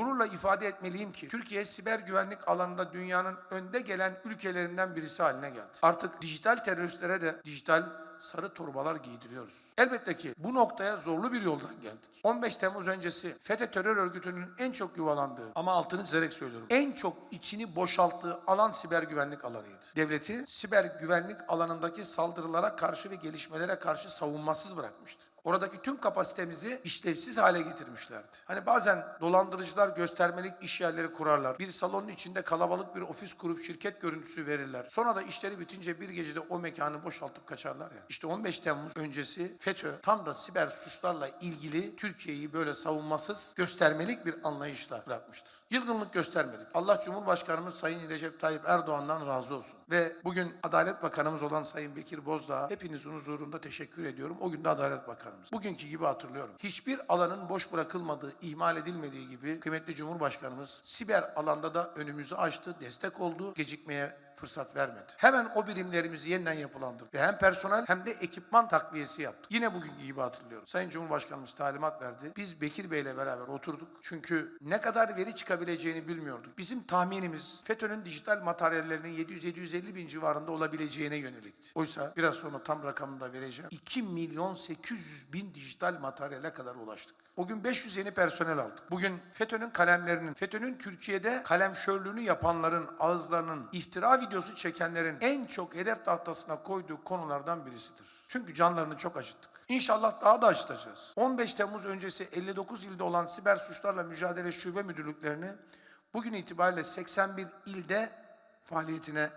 gururla ifade etmeliyim ki Türkiye siber güvenlik alanında dünyanın önde gelen ülkelerinden birisi haline geldi. Artık dijital teröristlere de dijital sarı torbalar giydiriyoruz. Elbette ki bu noktaya zorlu bir yoldan geldik. 15 Temmuz öncesi FETÖ terör örgütünün en çok yuvalandığı ama altını çizerek söylüyorum. En çok içini boşalttığı alan siber güvenlik alanıydı. Devleti siber güvenlik alanındaki saldırılara karşı ve gelişmelere karşı savunmasız bırakmıştı. Oradaki tüm kapasitemizi işlevsiz hale getirmişlerdi. Hani bazen dolandırıcılar göstermelik iş yerleri kurarlar. Bir salonun içinde kalabalık bir ofis kurup şirket görüntüsü verirler. Sonra da işleri bitince bir gecede o mekanı boşaltıp kaçarlar ya. İşte 15 Temmuz öncesi FETÖ tam da siber suçlarla ilgili Türkiye'yi böyle savunmasız göstermelik bir anlayışla bırakmıştır. Yılgınlık göstermedik. Allah Cumhurbaşkanımız Sayın Recep Tayyip Erdoğan'dan razı olsun. Ve bugün Adalet Bakanımız olan Sayın Bekir Bozdağ hepinizin huzurunda teşekkür ediyorum. O gün de Adalet Bakanımız. Bugünkü gibi hatırlıyorum. Hiçbir alanın boş bırakılmadığı, ihmal edilmediği gibi kıymetli Cumhurbaşkanımız siber alanda da önümüzü açtı, destek oldu, gecikmeye fırsat vermedi. Hemen o birimlerimizi yeniden yapılandırdık. Ve hem personel hem de ekipman takviyesi yaptık. Yine bugünkü gibi hatırlıyorum. Sayın Cumhurbaşkanımız talimat verdi. Biz Bekir Bey'le beraber oturduk. Çünkü ne kadar veri çıkabileceğini bilmiyorduk. Bizim tahminimiz FETÖ'nün dijital materyallerinin 700-750 bin civarında olabileceğine yönelikti. Oysa biraz sonra tam rakamını da vereceğim. 2 milyon 800 bin dijital materyale kadar ulaştık. O gün 500 yeni personel aldık. Bugün FETÖ'nün kalemlerinin, FETÖ'nün Türkiye'de kalemşörlüğünü yapanların, ağızlarının, iftira videosu çekenlerin en çok hedef tahtasına koyduğu konulardan birisidir. Çünkü canlarını çok acıttık. İnşallah daha da acıtacağız. 15 Temmuz öncesi 59 ilde olan siber suçlarla mücadele şube müdürlüklerini bugün itibariyle 81 ilde faaliyetine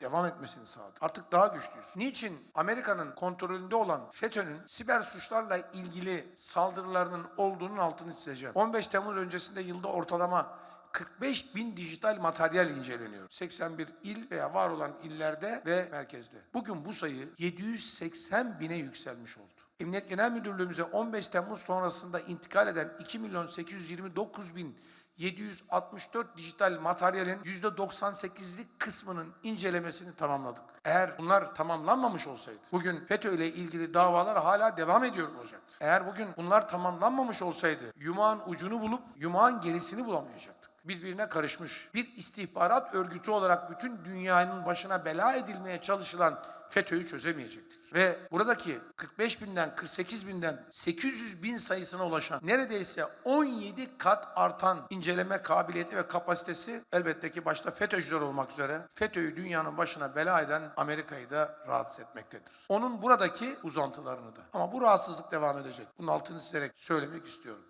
devam etmesini sağladı. Artık daha güçlüyüz. Niçin Amerika'nın kontrolünde olan FETÖ'nün siber suçlarla ilgili saldırılarının olduğunun altını çizeceğim. 15 Temmuz öncesinde yılda ortalama 45 bin dijital materyal inceleniyor. 81 il veya var olan illerde ve merkezde. Bugün bu sayı 780 bine yükselmiş oldu. Emniyet Genel Müdürlüğümüze 15 Temmuz sonrasında intikal eden 2 milyon 829 bin 764 dijital materyalin %98'lik kısmının incelemesini tamamladık. Eğer bunlar tamamlanmamış olsaydı, bugün FETÖ ile ilgili davalar hala devam ediyor olacaktı. Eğer bugün bunlar tamamlanmamış olsaydı, yumağın ucunu bulup yumağın gerisini bulamayacaktık. Birbirine karışmış bir istihbarat örgütü olarak bütün dünyanın başına bela edilmeye çalışılan FETÖ'yü çözemeyecektik. Ve buradaki 45 binden 48 binden 800 bin sayısına ulaşan neredeyse 17 kat artan inceleme kabiliyeti ve kapasitesi elbette ki başta FETÖ'cüler olmak üzere FETÖ'yü dünyanın başına bela eden Amerika'yı da rahatsız etmektedir. Onun buradaki uzantılarını da. Ama bu rahatsızlık devam edecek. Bunun altını çizerek söylemek istiyorum.